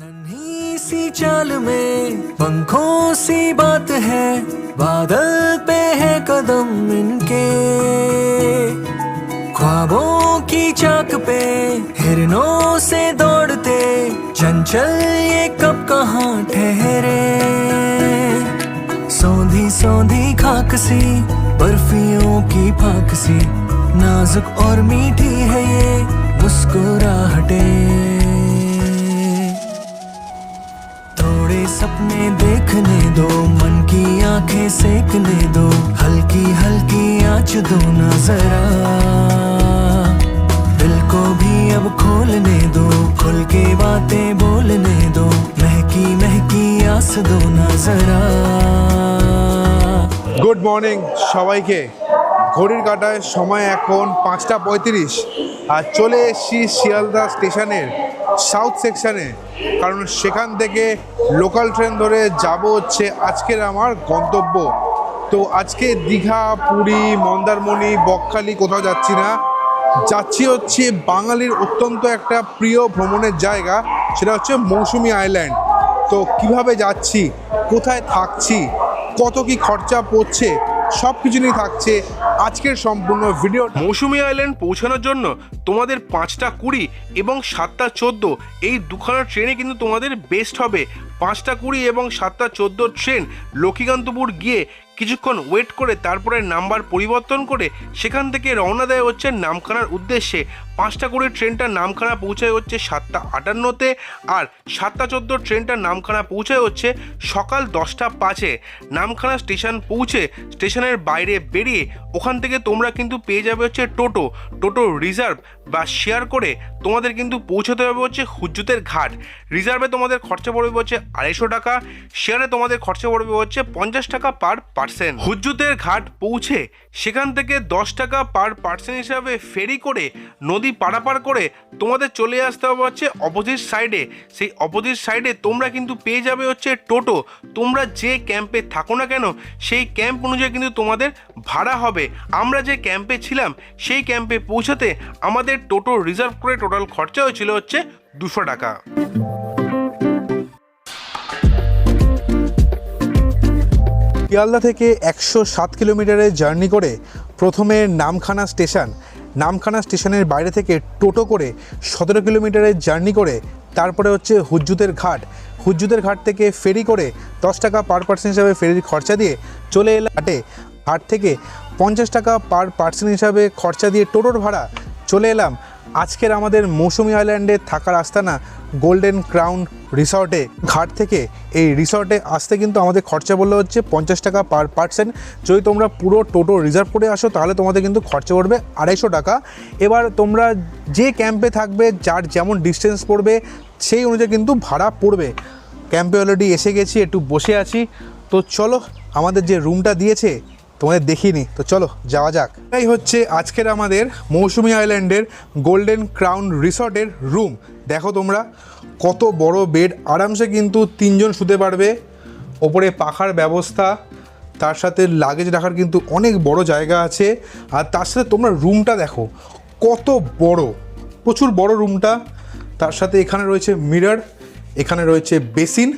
नन्ही सी चाल में पंखों सी बात है, बादल पे है कदम इनके। ख्वाबों की चाक पे हिरनों से दौड़ते, चंचल ये कब कहाँ ठहरे। सौंधी सौंधी खाक सी बर्फियों की फाक सी नाजुक और मीठी है ये मुस्कुराहटें। सपने देखने दो मन की आंखें सेकने दो हल्की हल्की आँच दो ना जरा दिल को भी अब खोलने दो खुल के बातें बोलने दो महकी महकी आस दो ना जरा গুড মর্নিং সবাইকে ঘড়ির কাটায় সময় এখন পাঁচটা পঁয়ত্রিশ আর চলে এসেছি শিয়ালদা স্টেশনের সাউথ সেকশনে কারণ সেখান থেকে লোকাল ট্রেন ধরে যাব হচ্ছে আজকের আমার গন্তব্য। তো আজকে দীঘা, পুরী, মন্দারমণি, বকখালি কোথাও যাচ্ছি না। যাচ্ছি হচ্ছে বাঙালির অত্যন্ত একটা প্রিয় ভ্রমণের জায়গা, সেটা হচ্ছে মৌসুমি আইল্যান্ড। তো কীভাবে যাচ্ছি, কোথায় থাকছি, কত কি খরচা পড়ছে সব কিছু নিয়ে থাকছে আজকের সম্পূর্ণ ভিডিও মৌসুমি আইল্যান্ড পৌঁছানোর জন্য তোমাদের পাঁচটা কুড়ি এবং সাতটা চোদ্দ, এই দুখানা ট্রেনে কিন্তু তোমাদের বেস্ট হবে। পাঁচটা কুড়ি এবং সাতটা চোদ্দোর ট্রেন লক্ষ্মীকান্তপুর গিয়ে কিছুক্ষণ ওয়েট করে তারপরে নাম্বার পরিবর্তন করে সেখান থেকে রওনা দেয় হচ্ছে নামখানার উদ্দেশ্যে। পাঁচটা করে ট্রেনটা নামখানা পৌঁছায় হচ্ছে সাতটা আটান্নতে আর সাতটা চোদ্দ ট্রেনটা নামখানা পৌঁছায় হচ্ছে সকাল দশটা পাঁচে। নামখানা স্টেশন পৌঁছে স্টেশনের বাইরে বেরিয়ে ওখান থেকে তোমরা কিন্তু পেয়ে যাবে হচ্ছে টোটো। টোটো রিজার্ভ বা শেয়ার করে তোমাদের কিন্তু পৌঁছতে হবে হচ্ছে হুজ্জুতের ঘাট। রিজার্ভে তোমাদের খরচা পড়বে হচ্ছে আড়াইশো টাকা, শেয়ারে তোমাদের খরচা পড়বে হচ্ছে পঞ্চাশ টাকা পার পার পার্সেন্ট। হুজ্জুতের ঘাট পৌঁছে সেখান থেকে দশ টাকা পার পার্সেন্ট হিসাবে ফেরি করে নদী পারাপার করে তোমাদের চলে আসতে হবে হচ্ছে অপোজিট সাইডে সেই অপোজিট সাইডে তোমরা কিন্তু পেয়ে যাবে হচ্ছে টোটো। তোমরা যে ক্যাম্পে থাকো না কেন, সেই ক্যাম্প অনুযায়ী কিন্তু তোমাদের ভাড়া হবে। আমরা যে ক্যাম্পে ছিলাম, সেই ক্যাম্পে পৌঁছাতে আমাদের টোটো রিজার্ভ করে টোটাল খরচা হয়েছিল হচ্ছে দুশো টাকা। শিয়ালদা থেকে একশো সাত কিলোমিটারের জার্নি করে প্রথমে নামখানা স্টেশন। নামখানা স্টেশনের বাইরে থেকে টোটো করে সতেরো কিলোমিটারের জার্নি করে তারপরে হচ্ছে হুজ্জুতের ঘাট। হুজ্জুতের ঘাট থেকে ফেরি করে দশ টাকা পার পার্সেন্ট হিসাবে ফেরির খরচা দিয়ে চলে এলাম ঘাটে। ঘাট থেকে পঞ্চাশ টাকা পার পার্সেন্ট হিসাবে খরচা দিয়ে টোটোর ভাড়া চলে এলাম আজকের আমাদের মৌসুমি আইল্যান্ডে থাকার আস্তানা গোল্ডেন ক্রাউন রিসর্টে, ঘাট থেকে এই রিসর্টে আসতে কিন্তু আমাদের খরচা বললে হচ্ছে পঞ্চাশ টাকা পার পার্সেন্ট যদি তোমরা পুরো টোটো রিজার্ভ করে আসো, তাহলে তোমাদের কিন্তু খরচা পড়বে আড়াইশো টাকা। এবার তোমরা যে ক্যাম্পে থাকবে, যার যেমন ডিস্টেন্স পড়বে, সেই অনুযায়ী কিন্তু ভাড়া পড়বে। ক্যাম্পে অলরেডি এসে গেছি, একটু বসে আছি। তো চলো, আমাদের যে রুমটা দিয়েছে তোমাদের দেখিনি, তো চলো যাওয়া যাক। এটাই হচ্ছে আজকের আমাদের মৌসুমি আইল্যান্ডের গোল্ডেন ক্রাউন রিসর্টের রুম। দেখো তোমরা, কত বড় বেড, আরামসে কিন্তু তিনজন শুতে পারবে। ওপরে পাখার ব্যবস্থা, তার সাথে লাগেজ রাখার কিন্তু অনেক বড় জায়গা আছে। আর তার সাথে তোমরা রুমটা দেখো, কত বড়, প্রচুর বড় রুমটা। তার সাথে এখানে রয়েছে মিরর এখানে রয়েছে বেসিন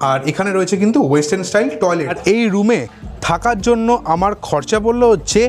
আর এখানে রয়েছে কিন্তু ওয়েস্টার্ন স্টাইল টয়লেট। আর এই রুমে থাকার জন্য আমার খরচা পড়ল হচ্ছে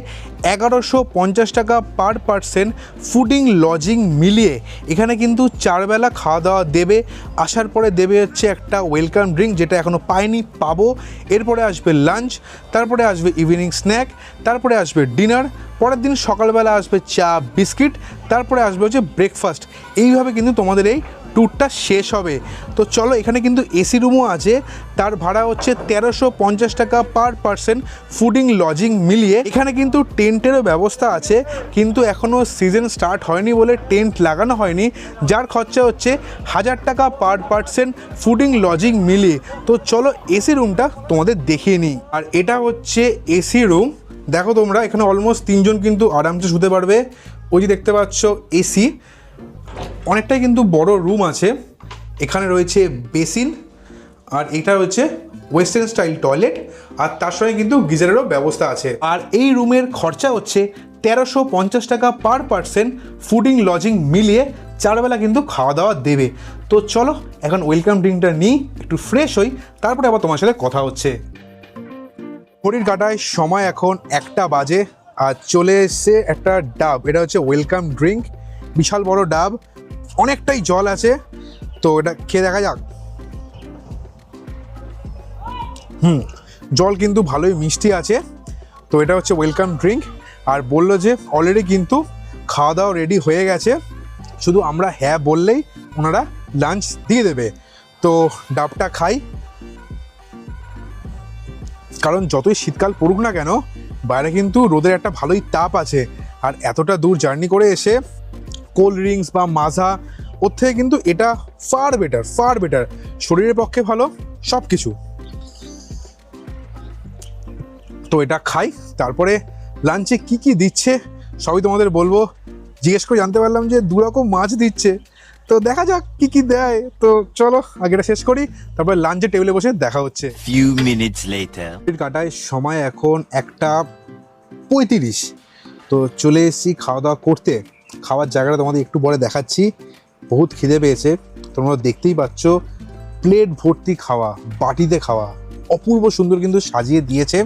এগারোশো পঞ্চাশ টাকা পার পার্সেন্ট ফুডিং লজিং মিলিয়ে। এখানে কিন্তু চারবেলা খাওয়া দাওয়া দেবে, আসার পরে দেবে হচ্ছে একটা ওয়েলকাম ড্রিঙ্ক যেটা এখনও পাইনি, পাবো। এরপরে আসবে লাঞ্চ, তারপরে আসবে ইভিনিং স্ন্যাক, তারপরে আসবে ডিনার, পরের দিন সকালবেলা আসবে চা, বিস্কিট, তারপরে আসবে হচ্ছে ব্রেকফাস্ট। এইভাবে কিন্তু তোমাদের এই ট্যুরটা শেষ হবে। তো চলো, এখানে কিন্তু এসি রুমও আছে। তার ভাড়া হচ্ছে তেরোশো পঞ্চাশ টাকা পার পার্সেন্ট ফুডিং লজিং মিলিয়ে। এখানে কিন্তু টেন্টেরও ব্যবস্থা আছে, কিন্তু এখনও সিজন স্টার্ট হয়নি বলে টেন্ট লাগানো হয়নি। যার খরচা হচ্ছে হাজার টাকা পার পার্সেন্ট ফুডিং লজিং মিলিয়ে। তো চলো এসি রুমটা তোমাদের দেখিয়ে নিই। আর এটা হচ্ছে এসি রুম দেখো তোমরা, এখানে অলমোস্ট তিনজন কিন্তু আরামসে শুতে পারবে। ওই যে দেখতে পাচ্ছ এসি অনেকটাই কিন্তু বড় রুম আছে। এখানে রয়েছে বেসিন আর এটা হচ্ছে ওয়েস্টার্ন স্টাইল টয়লেট আর তার সঙ্গে কিন্তু গিজারেরও ব্যবস্থা আছে। আর এই রুমের খরচা হচ্ছে তেরোশো পঞ্চাশ টাকা পার পার্সেন্ট ফুডিং লজিং মিলিয়ে চারবেলা কিন্তু খাওয়া দাওয়া দেবে। তো চলো, এখন ওয়েলকাম ড্রিঙ্কটা নিই, একটু ফ্রেশ হই, তারপরে আবার তোমার সাথে কথা হচ্ছে। ঘড়ির কাটায় সময় এখন একটা বাজে, আর চলে এসছে একটা ডাব, এটা হচ্ছে ওয়েলকাম ড্রিঙ্ক বিশাল বড় ডাব, অনেকটাই জল আছে, তো এটা খেয়ে দেখা যাক। হুম, জল কিন্তু ভালোই মিষ্টি আছে, তো এটা হচ্ছে ওয়েলকাম ড্রিঙ্ক আর বলল যে অলরেডি কিন্তু খাওয়া দাওয়া রেডি হয়ে গেছে, শুধু আমরা হ্যাঁ বললেই ওনারা লাঞ্চ দিয়ে দেবে। তো ডাবটা খাই। কারণ যতই শীতকাল পড়ুক না কেন, বাইরে কিন্তু রোদের একটা ভালোই তাপ আছে, আর এতটা দূর জার্নি করে এসে কোল্ড ড্রিঙ্কস বা মাজা ওর থেকে কিন্তু এটা ফার বেটার ফার বেটার শরীরের পক্ষে ভালো সব কিছু তো এটা খাই তারপরে লাঞ্চে কি কি দিচ্ছে সবই তোমাদের বলব। জিজ্ঞেস করে জানতে পারলাম যে দু রকম মাছ দিচ্ছে। তো দেখা যাক কি কি দেয়। তো চলো আগেটা শেষ করি তারপরে লাঞ্চে টেবিলে বসে দেখা হচ্ছে। কাটায় সময় এখন একটা পঁয়ত্রিশ। তো চলে এসেছি খাওয়া দাওয়া করতে। খাওয়ার জায়গাটা তোমাদের একটু পরে দেখাচ্ছি। বহুত খিদে পেয়েছে। তোমরা দেখতেই পাচ্ছ, প্লেট ভর্তি খাওয়া, বাটিতে খাওয়া, অপূর্ব সুন্দর কিন্তু সাজিয়ে দিয়েছে।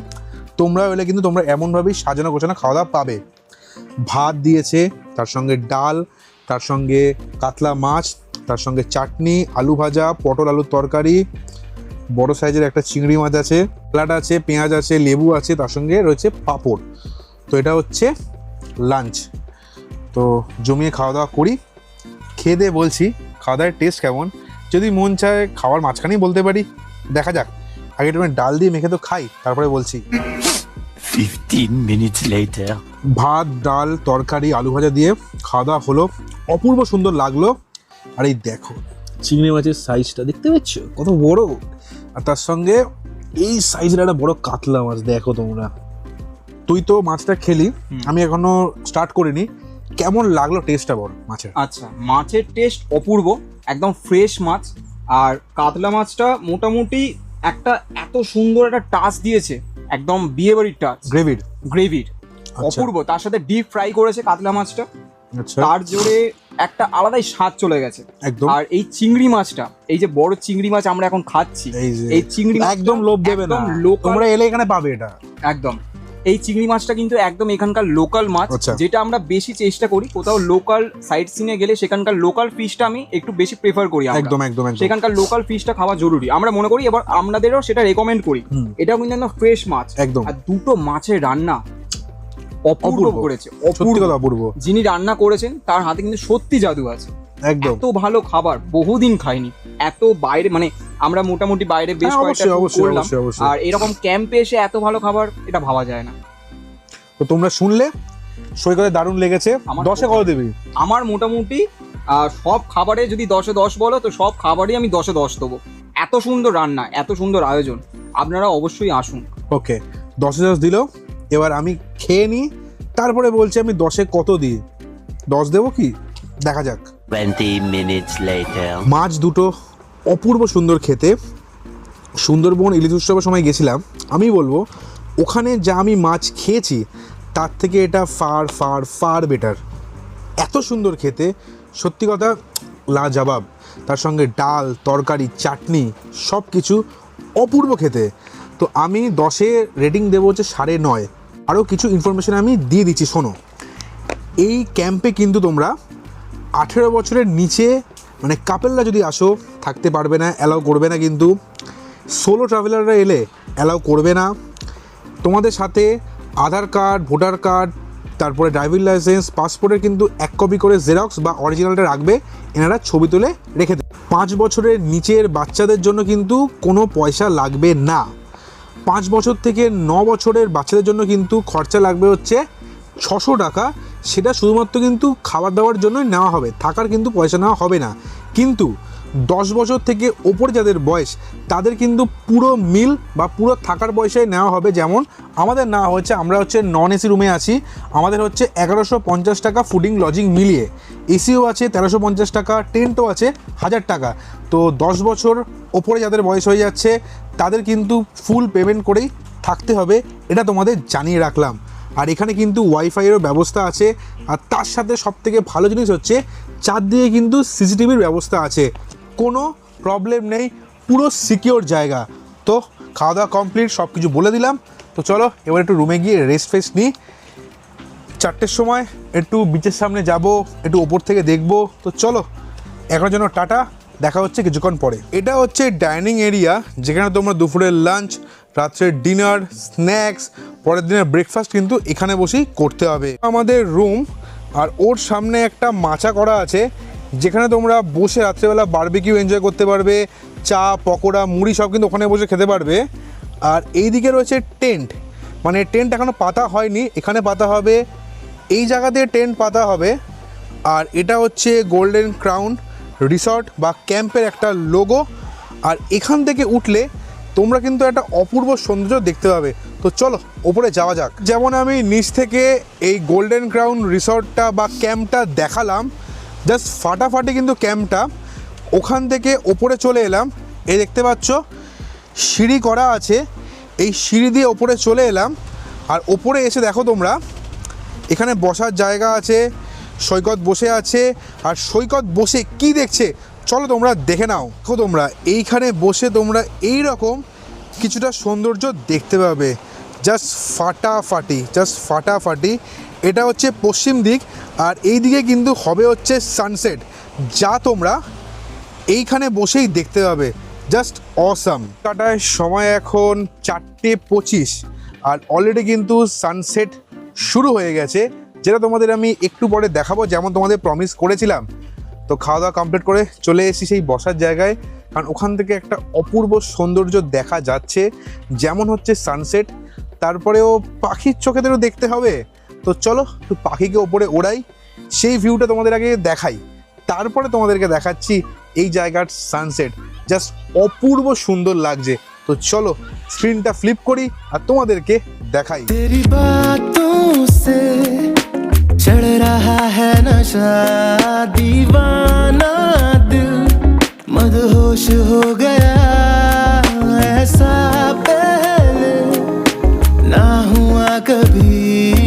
তোমরা এলে কিন্তু তোমরা এমনভাবেই সাজানো গোছানো খাওয়া দাওয়া পাবে। ভাত দিয়েছে, তার সঙ্গে ডাল, তার সঙ্গে কাতলা মাছ, তার সঙ্গে চাটনি, আলু ভাজা, পটল আলুর তরকারি, বড় সাইজের একটা চিংড়ি মাছ আছে, স্যালাড আছে, পেঁয়াজ আছে, লেবু আছে, তার সঙ্গে রয়েছে পাঁপড়। তো এটা হচ্ছে লাঞ্চ। তো জমিয়ে খাওয়া দাওয়া করি। খেয়ে দিয়ে বলছি খাওয়া দাওয়ার টেস্ট কেমন? যদি মন চায় খাওয়ার মাঝখানেই বলতে পারি। দেখা যাক। আগে একটু ডাল দিয়ে মেখে তো খাই তারপরে বলছি। 15 minutes later. ভাত ডাল তরকারি আলু ভাজা দিয়ে খাওয়া দাওয়া হলো। অপূর্ব সুন্দর লাগল। আর এই দেখো চিংড়ি মাছের সাইজটা দেখতে পাচ্ছ? কত বড়। আর তার সঙ্গে এই সাইজের একটা বড় কাতলা মাছ দেখো তোমরা। তুই তো মাছটা খেলি। আমি এখনও স্টার্ট করিনি। কেমন লাগল টেস্টটা বল মাছের? আচ্ছা মাছের টেস্ট অপূর্ব একদম ফ্রেশ মাছ। আর কাতলা মাছটা মোটামুটি একটা এত সুন্দর একটা টাচ দিয়েছে একদম বিয়ে বাড়ির টাচ গ্রেভির গ্রেভির। অপূর্ব তার সাথে ডিপ ফ্রাই করেছে কাতলা মাছটা। আচ্ছা। তার জোরে একটা আলাদাই স্বাদ চলে গেছে। একদম। আর এই চিংড়ি মাছটা এই যে বড় চিংড়ি মাছ আমরা এখন খাচ্ছি এই চিংড়ি একদম লোভ দেবে না। তোমরা এলে এখানে পাবে এটা। একদম। এই চিংড়ি মাছটা কিন্তু একদম এখানকার লোকাল মাছ আচ্ছা। যেটা আমরা বেশি চেষ্টা করি কোথাও লোকাল সাইড সিনে গেলে সেখানকার লোকাল ফিশটা আমি একটু বেশি প্রেফার করি। একদম একদম সেখানকার লোকাল ফিশটা খাওয়া জরুরি। আমরা মনে করি এবার আমাদেরও সেটা রেকমেন্ড করি। এটাও কিন্তু একদম ফ্রেশ মাছ। একদম। আর দুটো মাছের রান্না অপূর্ব। করেছে। অপূর্ব। অপূর্ব। যিনি রান্না করেছেন তার হাতে কিন্তু সত্যি জাদু আছে। একদম। এত ভালো খাবার বহুদিন খাইনি। এত বাইরে মানে আমরা মোটামুটি বাইরে বেশ হ্যাঁ, কয়েকটা করলাম। আর এরকম ক্যাম্পে এসে এত ভালো খাবার এটা ভাবা যায় না। তো তোমরা শুনলে সৈকতে দারুণ লেগেছে। আমার দশে কত দেবে? আমার মোটামুটি সব খাবারে যদি দশে দশ বলো তো সব খাবারই আমি দশে দশ দেবো। এত সুন্দর রান্না এত সুন্দর আয়োজন। আপনারা অবশ্যই আসুন। ওকে দশে দশ দিল। এবার আমি খেয়ে নিই। তারপরে বলছি আমি দশে কত দিই? দশ দেবো কি? দেখা যাক। 20 minutes later. মাছ দুটো। অপূর্ব সুন্দর খেতে। সুন্দরবন ইলিশ উৎসবের সময় গেছিলাম। আমি বলব, ওখানে যা আমি মাছ খেয়েছি, তার থেকে এটা ফার ফার ফার বেটার এত সুন্দর খেতে। সত্যি কথা, লাজবাব। তার সঙ্গে ডাল, তরকারি, চাটনি সব কিছু অপূর্ব খেতে। তো আমি দশে রেটিং দেবো হচ্ছে সাড়ে নয়। আরও কিছু ইনফরমেশান আমি দিয়ে দিচ্ছি, শোনো। এই ক্যাম্পে কিন্তু তোমরা আঠেরো বছরের নিচে মানে কাপেলরা যদি আসো, থাকতে পারবে না অ্যালাউ করবে না কিন্তু সোলো ট্রাভেলাররা এলে অ্যালাউ করবে না। তোমাদের সাথে আধার কার্ড, ভোটার কার্ড, তারপরে ড্রাইভিং লাইসেন্স পাসপোর্টের কিন্তু এক কপি করে জেরক্স বা অরিজিনালটা রাখবে, এনারা ছবি তুলে রেখে দেবে। পাঁচ বছরের নিচের বাচ্চাদের জন্য কিন্তু কোনো পয়সা লাগবে না। পাঁচ বছর থেকে ন বছরের বাচ্চাদের জন্য কিন্তু খরচা লাগবে হচ্ছে ছশো টাকা সেটা শুধুমাত্র কিন্তু খাবার দাবার জন্যই নেওয়া হবে, থাকার কিন্তু পয়সা নেওয়া হবে না। কিন্তু দশ বছর থেকে ওপরে যাদের বয়স, তাদের কিন্তু পুরো মিল বা পুরো থাকার পয়সায় নেওয়া হবে যেমন আমাদের না হচ্ছে আমরা হচ্ছে নন এসি রুমে আছি, আমাদের হচ্ছে এগারোশো পঞ্চাশ টাকা ফুডিং লজিং মিলিয়ে। এসিও আছে তেরোশো পঞ্চাশ টাকা টেন্টও আছে হাজার টাকা। তো দশ বছর ওপরে যাদের বয়স হয়ে যাচ্ছে, তাদের কিন্তু ফুল পেমেন্ট করেই থাকতে হবে, এটা তোমাদের জানিয়ে রাখলাম। আর এখানে কিন্তু ওয়াইফাইয়েরও ব্যবস্থা আছে। আর তার সাথে সব থেকে ভালো জিনিস হচ্ছে চারদিকে কিন্তু সিসিটিভির ব্যবস্থা আছে। কোনো প্রবলেম নেই, পুরো সিকিওর জায়গা। তো খাওয়া দাওয়া কমপ্লিট সব কিছু বলে দিলাম। তো চলো, এবার একটু রুমে গিয়ে রেস্ট ফেস্ট নিই। চারটের সময় একটু বিচের সামনে যাব, একটু ওপর থেকে দেখব। তো চলো এখনের জন্য টাটা, দেখা হচ্ছে কিছুক্ষণ পরে। এটা হচ্ছে ডাইনিং এরিয়া যেখানে তোমরা দুপুরের লাঞ্চ রাত্রের ডিনার স্ন্যাক্স পরের দিনের ব্রেকফাস্ট কিন্তু এখানে বসেই করতে হবে। আমাদের রুম আর ওর সামনে একটা মাচা করা আছে, যেখানে তোমরা বসে রাত্রেবেলা বারবিকিউ এনজয় করতে পারবে, চা, পকোড়া, মুড়ি সব কিন্তু ওখানে বসে খেতে পারবে। আর এইদিকে রয়েছে টেন্ট মানে টেন্ট এখনও পাতা হয়নি, এখানে পাতা হবে, এই জায়গা দিয়ে টেন্ট পাতা হবে। আর এটা হচ্ছে গোল্ডেন ক্রাউন রিসর্ট বা ক্যাম্পের একটা লোগো আর এখান থেকে উঠলে তোমরা কিন্তু একটা অপূর্ব সৌন্দর্য দেখতে পাবে। তো চলো, ওপরে যাওয়া যাক। যেমন আমি নিচ থেকে এই গোল্ডেন ক্রাউন রিসর্টটা বা ক্যাম্পটা দেখালাম জাস্ট ফাটাফাটি কিন্তু ক্যাম্পটা ওখান থেকে ওপরে চলে এলাম। এই দেখতে পাচ্ছ, সিঁড়ি করা আছে। এই সিঁড়ি দিয়ে ওপরে চলে এলাম। আর ওপরে এসে দেখো তোমরা, এখানে বসার জায়গা আছে, সৈকত বসে আছে। আর সৈকত বসে কি দেখছে? চলো তোমরা দেখে নাও। দেখো তোমরা, এইখানে বসে তোমরা এই রকম কিছুটা সৌন্দর্য দেখতে পাবে। জাস্ট ফাটাফাটি জাস্ট ফাটাফাটি। এটা হচ্ছে পশ্চিম দিক আর এই দিকে কিন্তু হবে হচ্ছে সানসেট যা তোমরা এইখানে বসেই দেখতে পাবে। জাস্ট অসাম কাটায় সময় এখন চারটে পঁচিশ আর অলরেডি কিন্তু সানসেট শুরু হয়ে গেছে। যেটা তোমাদের আমি একটু পরে দেখাবো, যেমন তোমাদের প্রমিস করেছিলাম। তো খাওয়া দাওয়া কমপ্লিট করে চলে এসেছি সেই বসার জায়গায়। কারণ ওখান থেকে একটা অপূর্ব সৌন্দর্য দেখা যাচ্ছে, যেমন হচ্ছে সানসেট তারপরেও পাখির চোখেদেরও দেখতে হবে। তো চলো তো পাখিকে ওপরে ওড়াই, সেই ভিউটা তোমাদের আগে দেখাই। তারপরে তোমাদেরকে দেখাচ্ছি এই জায়গার সানসেট জাস্ট অপূর্ব সুন্দর লাগছে। তো চলো স্ক্রিনটা ফ্লিপ করি আর তোমাদেরকে দেখাই। তেরি সে চড় রাহা নশা मदहोश हो गया ऐसा पहले ना हुआ कभी।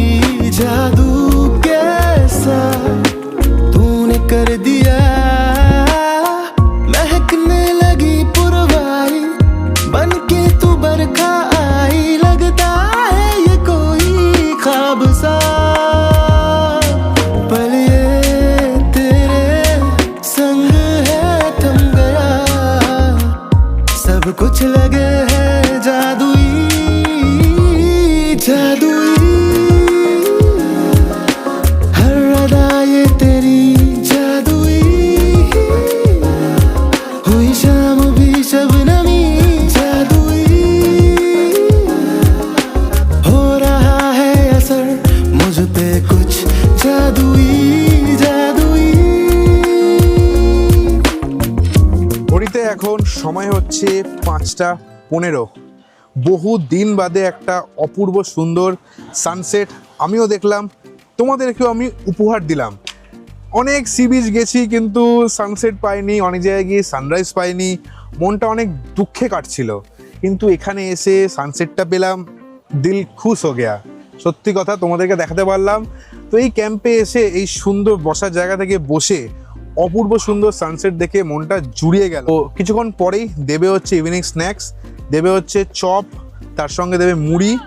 পাঁচটা পনেরো। বহু দিন বাদে একটা অপূর্ব সুন্দর সানসেট আমিও দেখলাম। তোমাদেরকেও আমি উপহার দিলাম। অনেক সি বিচ গেছি কিন্তু সানসেট পাইনি, অনেক জায়গায় গিয়ে সানরাইজ পাইনি। মনটা অনেক দুঃখে কাটছিল। কিন্তু এখানে এসে সানসেটটা পেলাম, দিল খুশ হো গেয়া। সত্যি কথা তোমাদেরকে দেখাতে পারলাম। তো এই ক্যাম্পে এসে এই সুন্দর বসার জায়গা থেকে বসে অপূর্ব সুন্দর সানসেট দেখে মনটা জুড়িয়ে গেল। তো কিছুক্ষণ পরেই দেবে হচ্ছে ইভিনিং স্ন্যাক্স দেবে হচ্ছে চপ তার সঙ্গে দেবে মুড়ি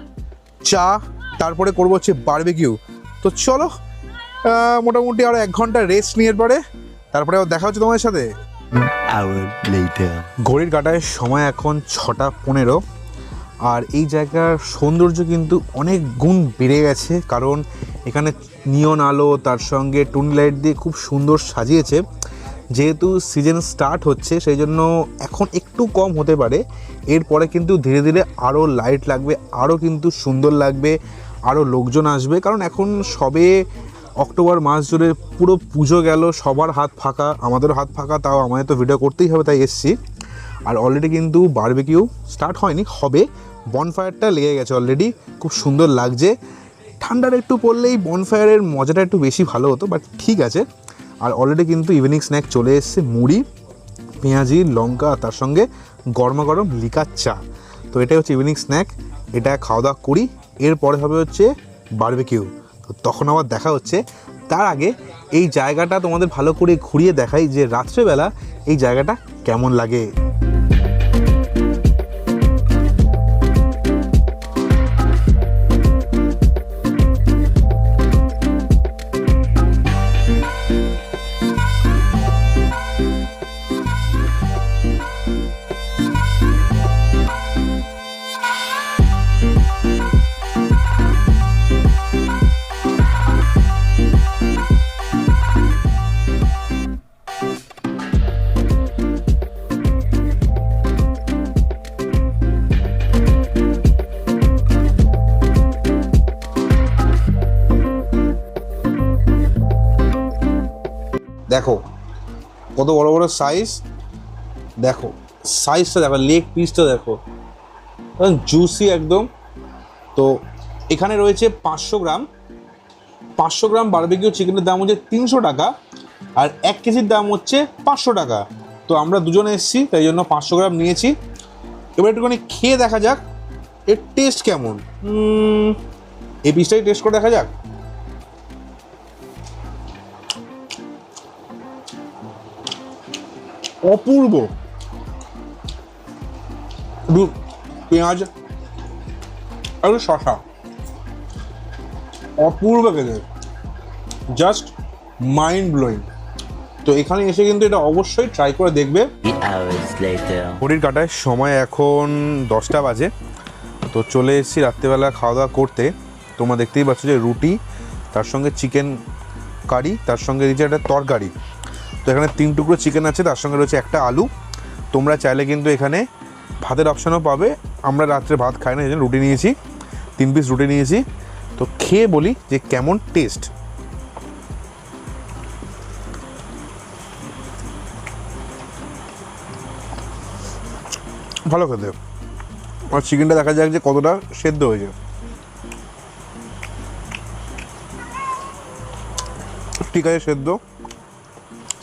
চা তারপরে করব হচ্ছে বারবেকিউ তো চলো মোটামুটি আরও এক ঘণ্টা রেস্ট নিয়ে পরে তারপরে দেখা হচ্ছে তোমাদের সাথে। ঘড়ির কাটায় সময় এখন ছটা পনেরো। আর এই জায়গার সৌন্দর্য কিন্তু অনেক গুণ বেড়ে গেছে, কারণ এখানে নিয়ন আলো, তার সঙ্গে টুনি লাইট দিয়ে খুব সুন্দর সাজিয়েছে। যেহেতু সিজন স্টার্ট হচ্ছে, সেই জন্য এখন একটু কম হতে পারে। এরপরে কিন্তু ধীরে ধীরে আরও লাইট লাগবে আরও কিন্তু সুন্দর লাগবে আরও লোকজন আসবে। কারণ এখন সবে অক্টোবর মাস জুড়ে পুরো পুজো গেল, সবার হাত ফাঁকা, আমাদেরও হাত ফাঁকা, তাও আমাদের তো ভিডিও করতেই হবে, তাই এসছি। আর অলরেডি কিন্তু বারবিকিউ স্টার্ট হয়নি, হবে। বনফায়ারটা লেগে গেছে অলরেডি খুব সুন্দর লাগছে। ঠান্ডার একটু পড়লেই বনফায়ারের মজাটা একটু বেশি ভালো হতো বাট ঠিক আছে। আর অলরেডি কিন্তু ইভিনিং স্ন্যাক চলে এসছে, মুড়ি, পেঁয়াজি, লঙ্কা তার সঙ্গে গরমা গরম লিকার চা। তো এটাই হচ্ছে ইভিনিং স্ন্যাক এটা খাওয়া দাওয়া করি। এরপরে হবে হচ্ছে বারবেকিউ তো তখন আবার দেখা হচ্ছে। তার আগে এই জায়গাটা তোমাদের ভালো করে ঘুরিয়ে দেখাই যে রাত্রেবেলা এই জায়গাটা কেমন লাগে। কত বড় বড় সাইজ দেখো সাইজটা দেখো লেগ পিসটা দেখো। জুসি একদম। তো এখানে রয়েছে পাঁচশো গ্রাম। পাঁচশো গ্রাম বারবিকিউ চিকেনের দাম হচ্ছে তিনশো টাকা আর এক কেজির দাম হচ্ছে পাঁচশো টাকা। তো আমরা দুজনে এসেছি, তাই জন্য পাঁচশো গ্রাম নিয়েছি। এবার একটুখানি খেয়ে দেখা যাক, এর টেস্ট কেমন? এই পিসটাই টেস্ট করে দেখা যাক। অপূর্ব। একটু পেঁয়াজ আর একটু শশা অপূর্ব খেতে। জাস্ট মাইন্ড ব্লোয়িং তো এখানে এসে কিন্তু এটা অবশ্যই ট্রাই করে দেখবে। ঘড়ির কাটায় সময় এখন দশটা বাজে। তো চলে এসেছি রাত্রেবেলা খাওয়া দাওয়া করতে। তোমরা দেখতেই পাচ্ছ যে রুটি তার সঙ্গে চিকেন কারি তার সঙ্গে দিচ্ছে একটা তরকারি। তো এখানে তিন টুকরো চিকেন আছে, তার সঙ্গে রয়েছে একটা আলু। তোমরা চাইলে কিন্তু এখানে ভাতের অপশানও পাবে। আমরা রাত্রে ভাত খাই না, এই রুটি নিয়েছি। তিন পিস রুটি নিয়েছি। তো খেয়ে বলি যে কেমন টেস্ট ভালো খেতে। আর চিকেনটা দেখা যাক যে কতটা সেদ্ধ হয়েছে। ঠিক আছে, সেদ্ধ।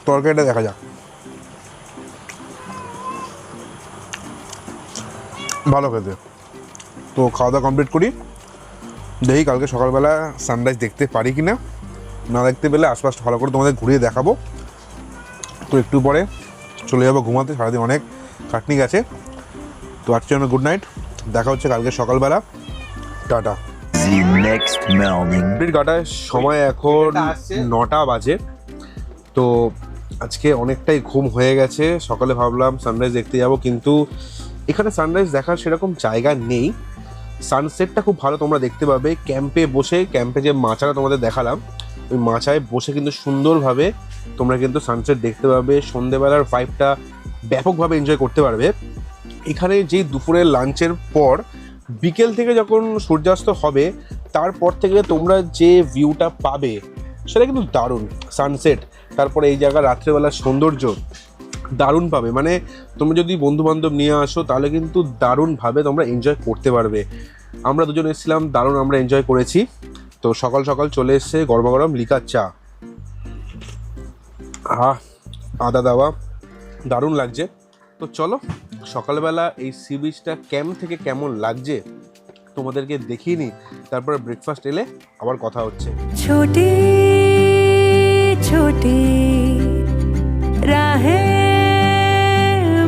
তরকারিটা দেখা যাক। ভালো খেতে। তো খাওয়া দাওয়া কমপ্লিট করি। দেখি কালকে সকালবেলা সানরাইজ দেখতে পারি কি না না দেখতে পেলে আশপাশটা ভালো করে তোমাদের ঘুরিয়ে দেখাবো। তো একটু পরে চলে যাব ঘুমাতে সারাদিন অনেক খাটনি গেছে। তো আজকে জন্য গুড নাইট দেখা হচ্ছে কালকে সকালবেলা। টাটা। Morning. সময় এখন নটা বাজে। তো আজকে অনেকটাই ঘুম হয়ে গেছে। সকালে ভাবলাম সানরাইজ দেখতে যাব, কিন্তু এখানে সানরাইজ দেখার সেরকম জায়গা নেই। সানসেটটা খুব ভালো তোমরা দেখতে পাবে। ক্যাম্পে বসে ক্যাম্পে যে মাচাটা তোমাদের দেখালাম, ওই মাচায় বসে কিন্তু সুন্দরভাবে তোমরা কিন্তু সানসেট দেখতে পাবে। সন্ধেবেলার ভাইবটা ব্যাপকভাবে এনজয় করতে পারবে। এখানে যে দুপুরের লাঞ্চের পর, বিকেল থেকে যখন সূর্যাস্ত হবে, তারপর থেকে তোমরা যে ভিউটা পাবে সেটা কিন্তু দারুণ সানসেট তারপরে এই জায়গা রাত্রেবেলার সৌন্দর্য দারুণ পাবে। মানে তোমরা যদি বন্ধু বান্ধব নিয়ে আসো, তাহলে কিন্তু দারুণভাবে তোমরা এনজয় করতে পারবে। আমরা দুজন এসেছিলাম, দারুণ আমরা এনজয় করেছি। তো সকাল সকাল চলে এসছে গরমা গরম লিকার চা। আহ, আদা দেওয়া, দারুণ লাগছে। তো চলো, সকালবেলা এই সি বিচটা ক্যাম্প থেকে কেমন লাগছে তোমাদেরকে দেখিয়ে নিই। তারপরে ব্রেকফাস্ট এলে আবার কথা হচ্ছে। छोटी छोटी राहें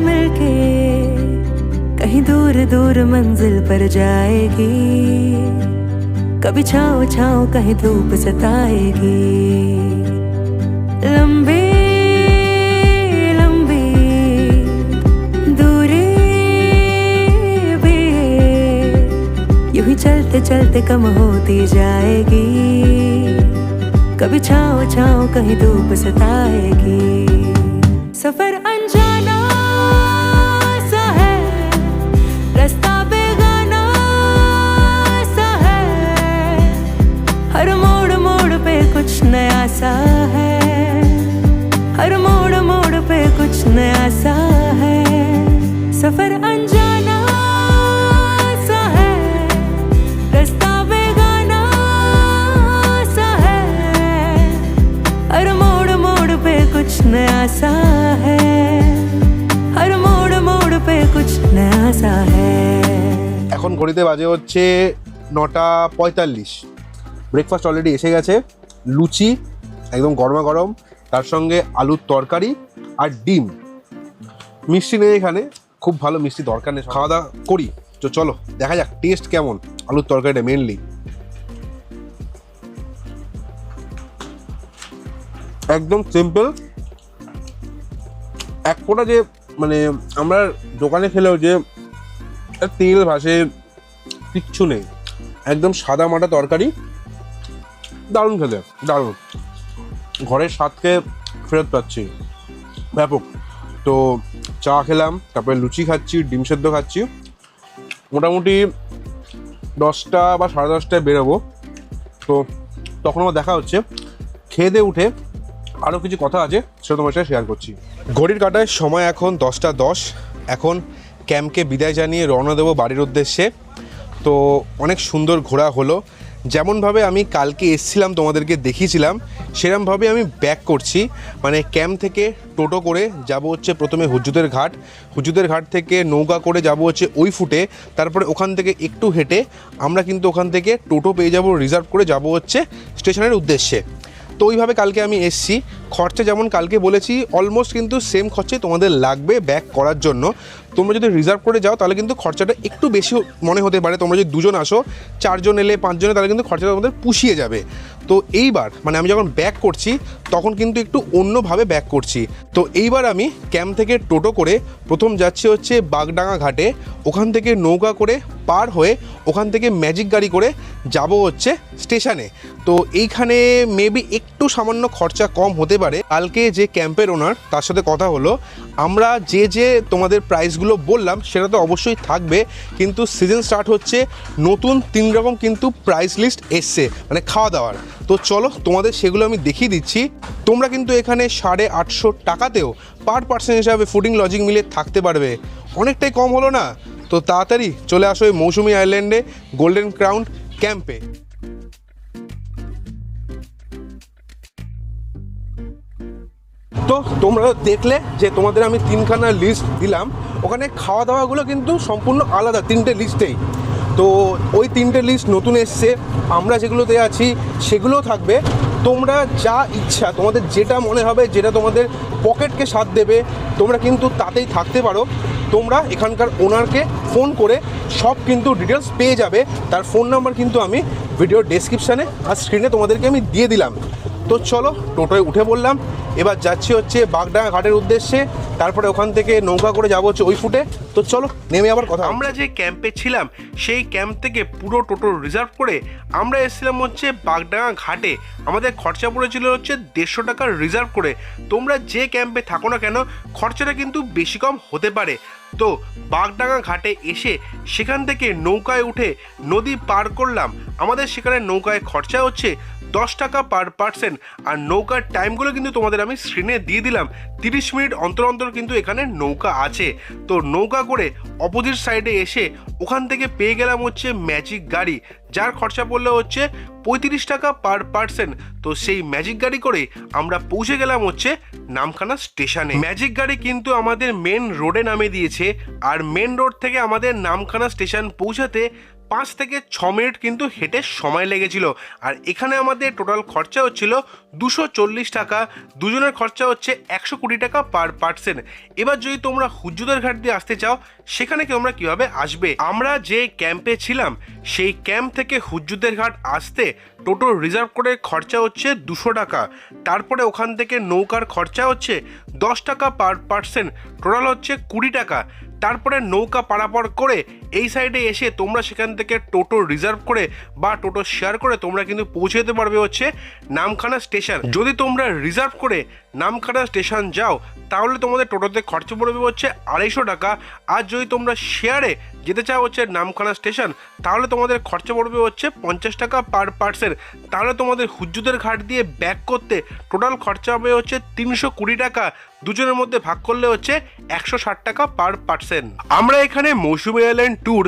मिलके कहीं दूर दूर मंजिल पर जाएगी। कभी छाओ छाओ कहीं धूप सताएगी। लंबी चलते चलते कम होती जाएगी। कभी छाओ छाओ कहीं धूप सताएगी। ঘড়িতে বাজে হচ্ছে নটা পঁয়তাল্লিশ। ব্রেকফাস্ট অলরেডি এসে গেছে, লুচি, একদম গরমা গরম তার সঙ্গে আলুর তরকারি আর ডিম। মিষ্টি নেই এখানে, খুব ভালো মিষ্টি দরকার নেই, খাওয়া দাওয়া করি। তো চলো, দেখা যাক টেস্ট কেমন, আলুর তরকারিটা মেনলি একদম সিম্পল এক ফোঁটা যে মানে আমরা দোকানে খেলেও যে, তেল ভাসে কিচ্ছু নেই। একদম সাদা মাটা তরকারি। দারুণ খেতে, দারুণ। ঘরের স্বাদকে ফেরত পাচ্ছি। ব্যাপক। তো চা খেলাম, তারপরে লুচি খাচ্ছি, ডিম সেদ্ধ খাচ্ছি। মোটামুটি দশটা বা সাড়ে দশটায় বেরোবো। তো তখন আমার দেখা হচ্ছে। খেয়ে দিয়ে উঠে আরও কিছু কথা আছে, সেটা তোমার সাথে শেয়ার করছি। ঘড়ির কাটায় সময় এখন দশটা দশ। এখন ক্যাম্পকে বিদায় জানিয়ে রওনা দেবো বাড়ির উদ্দেশ্যে। তো অনেক সুন্দর ঘোরা হলো। যেমনভাবে আমি কালকে এসছিলাম, তোমাদেরকে দেখিয়েছিলাম, সেরমভাবে আমি ব্যাক করছি। মানে ক্যাম্প থেকে টোটো করে যাব হচ্ছে প্রথমে হুজুদের ঘাট। হুজুদের ঘাট থেকে নৌকা করে যাব হচ্ছে ওই ফুটে, তারপরে ওখান থেকে একটু হেঁটে আমরা কিন্তু ওখান থেকে টোটো পেয়ে যাব রিজার্ভ করে যাব হচ্ছে স্টেশনের উদ্দেশ্যে। তো ওইভাবে কালকে আমি এসছি। খরচা যেমন কালকে বলেছি অলমোস্ট কিন্তু সেম খরচাই তোমাদের লাগবে ব্যাক করার জন্য। তোমরা যদি রিজার্ভ করে যাও, তাহলে কিন্তু খরচাটা একটু বেশি মনে হতে পারে। তোমরা যদি দুজন আসো, চারজন এলে পাঁচজনে, তাহলে কিন্তু খরচাটা তোমাদের পুষিয়ে যাবে। তো এইবার মানে আমি যখন ব্যাক করছি, তখন কিন্তু একটু অন্যভাবে ব্যাক করছি। তো এইবার আমি ক্যাম্প থেকে টোটো করে প্রথম যাচ্ছি হচ্ছে বাগডাঙ্গা ঘাটে। ওখান থেকে নৌকা করে পার হয়ে ওখান থেকে ম্যাজিক গাড়ি করে যাব হচ্ছে স্টেশনে। তো এইখানে মেবি একটু সামান্য খরচা কম হতে পারে। কালকে যে ক্যাম্পের ওনার, তার সাথে কথা হলো। আমরা যে যে তোমাদের প্রাইসগুলো বললাম, সেটা তো অবশ্যই থাকবে। কিন্তু সিজন স্টার্ট হচ্ছে, নতুন তিন রকম কিন্তু প্রাইস লিস্ট এসছে মানে খাওয়া দাওয়ার। তো চলো, তোমাদের সেগুলো আমি দেখিয়ে দিচ্ছি। তোমরা কিন্তু এখানে সাড়ে আটশো টাকাতেও পার পার্সন হিসাবে ফুডিং লজিং মিলে থাকতে পারবে। অনেকটাই কম হলো না? তো তাড়াতাড়ি চলে আসো এই মৌসুমি আইল্যান্ডে গোল্ডেন ক্রাউন ক্যাম্পে তো তোমরা দেখলে যে তোমাদের আমি তিনখানা লিস্ট দিলাম। ওখানে খাওয়া দাওয়াগুলো কিন্তু সম্পূর্ণ আলাদা, তিনটে লিস্টেই তো ওই তিনটে লিস্ট নতুন এসছে, আমরা যেগুলোতে আছি সেগুলোও থাকবে। তোমরা যা ইচ্ছা, তোমাদের যেটা মনে হবে, যেটা তোমাদের পকেটকে সাথ দেবে, তোমরা কিন্তু তাতেই থাকতে পারো। তোমরা এখানকার ওনারকে ফোন করে সব কিন্তু ডিটেলস পেয়ে যাবে। তার ফোন নাম্বার কিন্তু আমি ভিডিও ডেসক্রিপশানে আর স্ক্রিনে তোমাদেরকে আমি দিয়ে দিলাম। তো চলো টোটোয় উঠে বললাম এবার যাচ্ছি হচ্ছে বাগডাঙ্গা ঘাটের উদ্দেশ্যে তারপরে ওখান থেকে নৌকা করে যাব হচ্ছে ওই ফুটে। তো চলো নেমে আবার কথা আমরা যে ক্যাম্পে ছিলাম সেই ক্যাম্প থেকে পুরো টোটো রিজার্ভ করে আমরা এসেছিলাম হচ্ছে বাগডাঙ্গা ঘাটে। আমাদের খরচা পড়েছিল হচ্ছে দেড়শো টাকার রিজার্ভ করে। তোমরা যে ক্যাম্পে থাকো না কেন খরচাটা কিন্তু বেশি কম হতে পারে। তো বাগডাঙ্গা ঘাটে এসে সেখান থেকে নৌকায় উঠে নদী পার করলাম। আমাদের সেখানে নৌকায় খরচা হচ্ছে দশ টাকা পার পার্সেন্ট আর নৌকার টাইমগুলো কিন্তু তোমাদের আমি স্ক্রিনে দিয়ে দিলাম। তিরিশ মিনিট অন্তর অন্তর কিন্তু এখানে নৌকা আছে। তো নৌকা করে অপোজিট সাইডে এসে ওখান থেকে পেয়ে গেলাম হচ্ছে ম্যাজিক গাড়ি। যার খরচা পড়ল হচ্ছে পঁয়ত্রিশ টাকা পার পার্সেন্ট তো সেই ম্যাজিক গাড়ি করে আমরা পৌঁছে গেলাম হচ্ছে নামখানা স্টেশনে ম্যাজিক গাড়ি কিন্তু আমাদের মেন রোডে নামে দিয়েছে। আর মেন রোড থেকে আমাদের নামখানা স্টেশন পৌঁছাতে পাঁচ থেকে ছ মিনিট কিন্তু হেঁটে সময় লেগেছিল। আর এখানে আমাদের টোটাল খরচা হচ্ছিল দুশো চল্লিশ টাকা। দুজনের খরচা হচ্ছে একশো কুড়ি টাকা পার পার্সেন্ট এবার যদি তোমরা হুজ্জুদের ঘাট দিয়ে আসতে চাও, সেখানে তোমরা কীভাবে আসবে? আমরা যে ক্যাম্পে ছিলাম, সেই ক্যাম্প থেকে হুজ্জুদের ঘাট আসতে টোটো রিজার্ভ করে খরচা হচ্ছে দুশো টাকা। তারপরে ওখান থেকে নৌকার খরচা হচ্ছে দশ টাকা পার পার্সেন্ট টোটাল হচ্ছে কুড়ি টাকা। তারপরে নৌকা পারাপার করে এই সাইডে এসে তোমরা সেখান থেকে টোটো রিজার্ভ করে বা টোটো শেয়ার করে তোমরা কিন্তু পৌঁছে যেতে পারবে হচ্ছে নামখানা স্টেশন যদি তোমরা রিজার্ভ করে নামখানা স্টেশন যাও, তাহলে তোমাদের টোটোতে খরচা পড়বে হচ্ছে আড়াইশো টাকা। আর যদি তোমরা শেয়ারে যেতে চাও হচ্ছে নামখানা স্টেশন, তাহলে তোমাদের খরচা পড়বে হচ্ছে পঞ্চাশ টাকা পার পার্সেন্ট তাহলে তোমাদের হুজ্জুদের ঘাট দিয়ে ব্যাক করতে টোটাল খরচা হবে হচ্ছে তিনশো কুড়ি টাকা। দুজনের মধ্যে ভাগ করলে হচ্ছে একশো ষাট টাকা পার পার্সেন্ট আমরা এখানে মৌসুমী আইল্যান্ড ট্যুর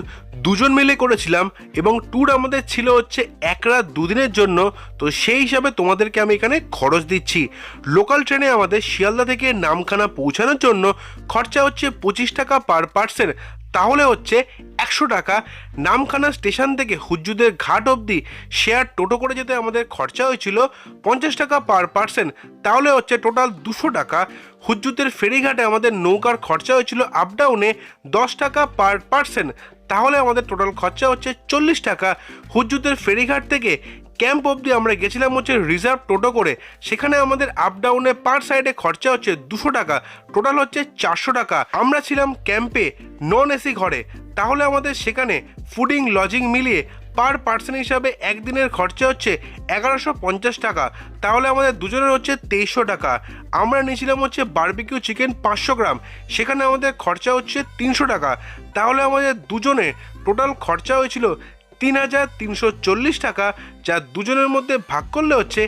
দুজন মিলে করেছিলাম এবং ট্যুর আমাদের ছিল হচ্ছে এক রাত দুদিনের জন্য। তো সেই হিসাবে তোমাদেরকে আমি এখানে খরচ দিচ্ছি। লোকাল ট্রেনে আমাদের শিয়ালদা থেকে নামখানা পৌঁছানোর জন্য খরচা হচ্ছে পঁচিশ টাকা পার পার্সেন তাহলে হচ্ছে একশো টাকা। নামখানা স্টেশন থেকে হুজ্জুদের ঘাট অবধি শেয়ার টোটো করে যেতে আমাদের খরচা হয়েছিল পঞ্চাশ টাকা পার পার্সেন তাহলে হচ্ছে টোটাল দুশো টাকা। হুজ্জুদের ফেরিঘাটে আমাদের নৌকার খরচা হয়েছিল আপ ডাউনে দশ টাকা পার পার্সেন তাহলে আমাদের টোটাল খরচা হচ্ছে চল্লিশ টাকা। হুজ্জুদের ফেরিঘাট থেকে ক্যাম্প অবধি আমরা গেছিলাম হচ্ছে রিজার্ভ টোটো করে। সেখানে আমাদের আপ ডাউনে পার সাইডে খরচা হচ্ছে দুশো টাকা। টোটাল হচ্ছে চারশো টাকা। আমরা ছিলাম ক্যাম্পে নন এসি ঘরে। তাহলে আমাদের সেখানে ফুডিং লজিং মিলিয়ে পার পার্সন হিসাবে একদিনের খরচা হচ্ছে এগারোশো পঞ্চাশ টাকা। তাহলে আমাদের দুজনের হচ্ছে তেইশশো টাকা। আমরা নিয়েছিলাম হচ্ছে বারবিকিউ চিকেন পাঁচশো গ্রাম। সেখানে আমাদের খরচা হচ্ছে তিনশো টাকা। তাহলে আমাদের দুজনে টোটাল খরচা হয়েছিল তিন হাজার তিনশো চল্লিশ টাকা, যা দুজনের মধ্যে ভাগ করলে হচ্ছে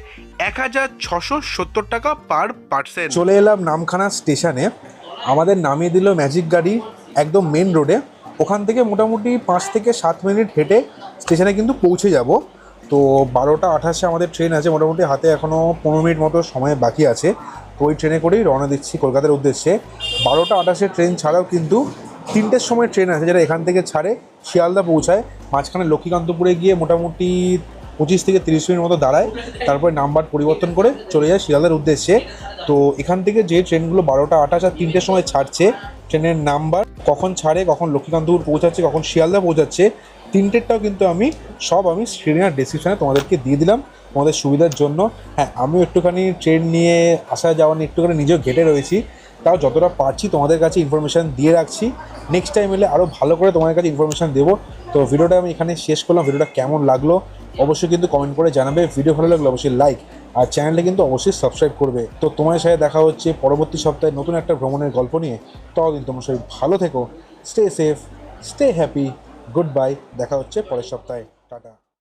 এক হাজার ছশো সত্তর টাকা পার পার্সেন চলে এলাম নামখানা স্টেশনে। আমাদের নামিয়ে দিল ম্যাজিক গাড়ি একদম মেন রোডে ওখান থেকে মোটামুটি পাঁচ থেকে সাত মিনিট হেঁটে স্টেশনে কিন্তু পৌঁছে যাব। তো বারোটা আঠাশে আমাদের ট্রেন আছে, মোটামুটি হাতে এখনও পনেরো মিনিট মতো সময় বাকি আছে। তো ওই ট্রেনে করেই রওনা দিচ্ছি কলকাতার উদ্দেশ্যে। বারোটা আঠাশে ট্রেন ছাড়াও কিন্তু তিনটের সময় ট্রেন আছে যেটা এখান থেকে ছাড়ে শিয়ালদা পৌঁছায়। মাঝখানে লক্ষ্মীকান্তপুরে গিয়ে মোটামুটি পঁচিশ থেকে তিরিশ মিনিট মতো দাঁড়ায়, তারপরে নাম্বার পরিবর্তন করে চলে যায় শিয়ালদার উদ্দেশ্যে। তো এখান থেকে যে ট্রেনগুলো বারোটা আঠাশ আর তিনটের সময় ছাড়ছে, ট্রেনের নাম্বার কখন ছাড়ে, কখন লক্ষ্মীকান্তপুর পৌঁছাচ্ছে, কখন শিয়ালদা পৌঁছাচ্ছে তিনটেরটাও কিন্তু আমি, সব আমি স্ক্রিনে আর ডিসক্রিপশানে তোমাদেরকে দিয়ে দিলাম, তোমাদের সুবিধার জন্য। হ্যাঁ আমিও একটুখানি ট্রেন নিয়ে, আসা যাওয়া নিয়ে একটুখানি নিজেও ঘেটে রয়েছি। তাও যতটা পারছি তোমাদের কাছে ইনফরমেশান দিয়ে রাখছি। নেক্সট টাইম এলে আরও ভালো করে তোমাদের কাছে ইনফরমেশান দেবো। তো ভিডিওটা আমি এখানে শেষ করলাম। ভিডিওটা কেমন লাগল অবশ্যই কিন্তু কমেন্ট করে জানাবে। ভিডিও ভালো লাগলে অবশ্যই লাইক আর চ্যানেলটা কিন্তু অবশ্যই সাবস্ক্রাইব করবে। তো তোমার সাথে দেখা হচ্ছে পরবর্তী সপ্তাহে নতুন একটা ভ্রমণের গল্প নিয়ে। ততদিন তোমার সবাই ভালো থেকো stay safe stay happy goodbye দেখা হচ্ছে পরের সপ্তাহে। টাটা।